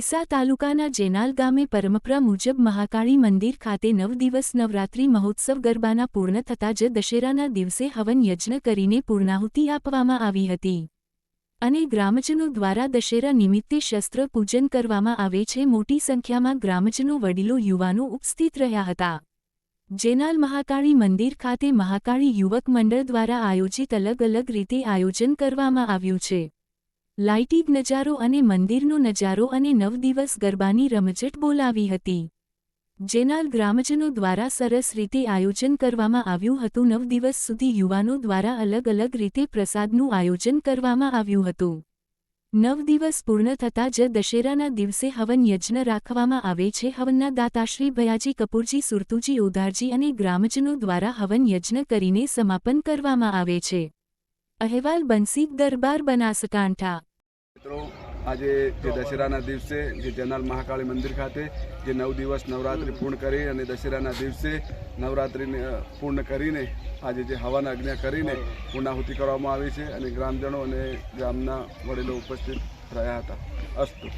ડીસા તાલુકાના જેનાલ ગામે પરંપરા મુજબ મહાકાળી મંદિર ખાતે નવ દિવસ નવરાત્રિ મહોત્સવ ગરબાના પૂર્ણ થતાં જ દશેરાના દિવસે હવન યજ્ઞ કરીને પૂર્ણાહુતિ આપવામાં આવી હતી. અને ગ્રામજનો દ્વારા દશેરા નિમિત્તે શસ્ત્ર પૂજન કરવામાં આવે છે. મોટી સંખ્યામાં ગ્રામજનો વડીલો યુવાનો ઉપસ્થિત રહ્યા હતા. જેનાલ મહાકાળી મંદિર ખાતે મહાકાળી યુવક મંડળ દ્વારા આયોજિત અલગ અલગ રીતે આયોજન કરવામાં આવ્યું છે. લાઇટિંગ નજારો અને મંદિરનો નજારો અને નવ દિવસ ગરબાની રમઝટ બોલાવી હતી. જેનાલ ગ્રામજનો દ્વારા સરસ રીતે આયોજન કરવામાં આવ્યું હતું. નવ દિવસ સુધી યુવાનો દ્વારા અલગ અલગ રીતે પ્રસાદનું આયોજન કરવામાં આવ્યું હતું. નવ દિવસ પૂર્ણ થતાં જ દશેરાના દિવસે હવન યજ્ઞ રાખવામાં આવે છે. હવનના દાતાશ્રી ભયાજી કપૂરજી, સુરતુજી ઉધારજી અને ગ્રામજનો દ્વારા હવન યજ્ઞ કરીને સમાપન કરવામાં આવે છે. અહેવાલ બંસી દરબાર બનાસકાંઠા. મિત્રો, આજે જે દશેરાના દિવસે જે જનાલ મહાકાળી મંદિર ખાતે જે નવ દિવસ નવરાત્રિ પૂર્ણ કરી અને દશેરાના દિવસે નવરાત્રિને પૂર્ણ કરીને, આજે જે હવન આજ્ઞા કરીને પૂર્ણાહુતિ કરવામાં આવી છે અને ગ્રામજનો અને ગામના વડીલો ઉપસ્થિત રહ્યા હતા. અસ્તુ.